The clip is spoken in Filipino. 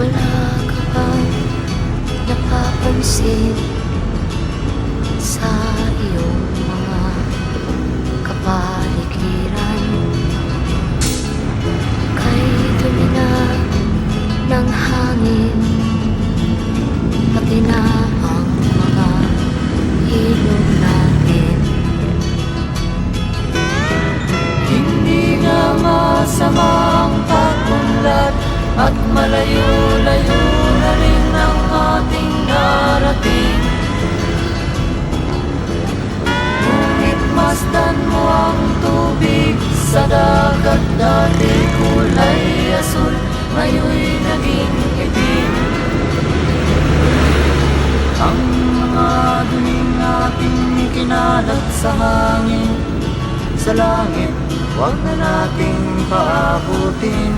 Wala ka bang napapansin sa iyong mga kapaligiran? Kay dumi na ng hangin Pati na ang mga ilog natin Hindi nga masamang pagunlad At malayo-layo dagat Dati kulay asul, ngayon'y naging itim. Ang mga duling ating kinalat sa hangin sa langit Huwag na nating paabutin